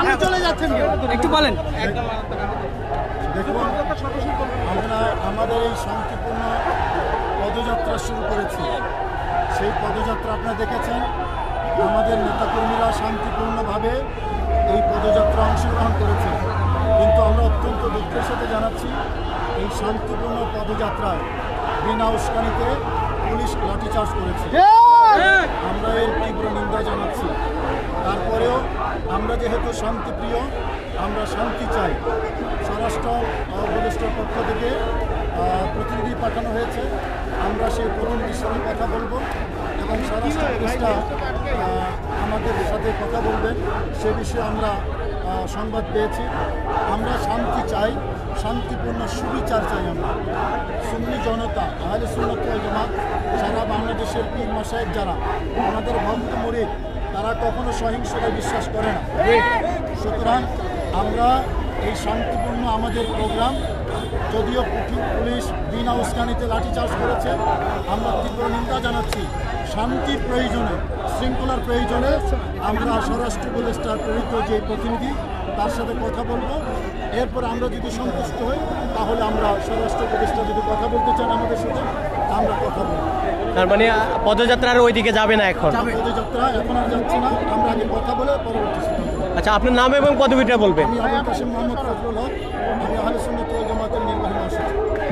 সামনে চলে যাচ্ছেন? একটু বলেন। দেখুন আমরা আমাদের এই শান্তিপূর্ণ পদযাত্রা শুরু করেছি। সেই পদযাত্রা আপনারা দেখেছেন। আমাদের নেতাকর্মীরা শান্তিপূর্ণভাবে এই পদযাত্রা অংশগ্রহণ করেছে কিন্তু আমরা অত্যন্ত দুঃখের সাথে জানাচ্ছি এই শান্তিপূর্ণ পদযাত্রায় বিনা উস্কানিতে পুলিশ লাঠিচার্জ করেছে। আমরা এর তীব্র নিন্দা জানাচ্ছি। আমরা যেহেতু শান্তিপ্রিয়, আমরা শান্তি চাই। স্বরাষ্ট্র উপদেষ্টার পক্ষ থেকে প্রতিনিধি পাঠানো হয়েছে। আমরা সেই প্রতিনিধির সঙ্গে কথা বলব এবং স্বরাষ্ট্র উপদেষ্টা আমাদের সাথে কথা বলবেন। সে বিষয়ে আমরা সংবাদ পেয়েছি। আমরা শান্তি চাই, শান্তিপূর্ণ সুবিচার চাই আমরা। সুন্নি জনতা, আহলে সুন্নত জামাত, সারা বাংলাদেশের পীর মাসায়েব যারা, আমাদের ভক্ত মুরিদ তারা কখনো সহিংসতায় বিশ্বাস করে না। সুতরাং আমরা এই শান্তিপূর্ণ আমাদের প্রোগ্রাম, যদিও পুলিশ বিনা উস্কানিতে লাঠিচার্জ করেছে, আমরা তীব্র নিন্দা জানাচ্ছি। শান্তির প্রয়োজনে, শৃঙ্খলার প্রয়োজনে আমরা স্বরাষ্ট্র উপদেষ্টার প্রেরিত যে প্রতিনিধি, তার সাথে কথা বলব। এরপর আমরা যদি সন্তুষ্ট হই, তাহলে আমরা স্বরাষ্ট্র উপদেষ্টা যদি কথা বলতে চান আমাদের সাথে, আমরা কথা বলব। তার মানে আহ, পদযাত্রার ওইদিকে যাবে না এখন? পদযাত্রা এখন আর যাচ্ছি না। আমরা আগে কথা বলে পরবর্তী আচ্ছা আপনার নাম এবং পদবিটা বলবেন।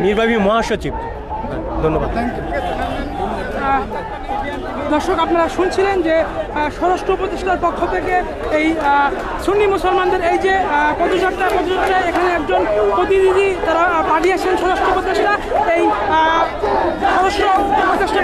নির্বাহী মহাসচিব। ধন্যবাদ। দর্শক আপনারা শুনছিলেন যে স্বরাষ্ট্র উপদেষ্টার পক্ষ থেকে এই সুন্নি মুসলমানদের এই যে পদযাত্রা পদযাত্রায় এখানে একজন প্রতিনিধি তারা পাঠিয়েছেন স্বরাষ্ট্র উপদেষ্টা। এই স্বরাষ্ট্র উপদেষ্টা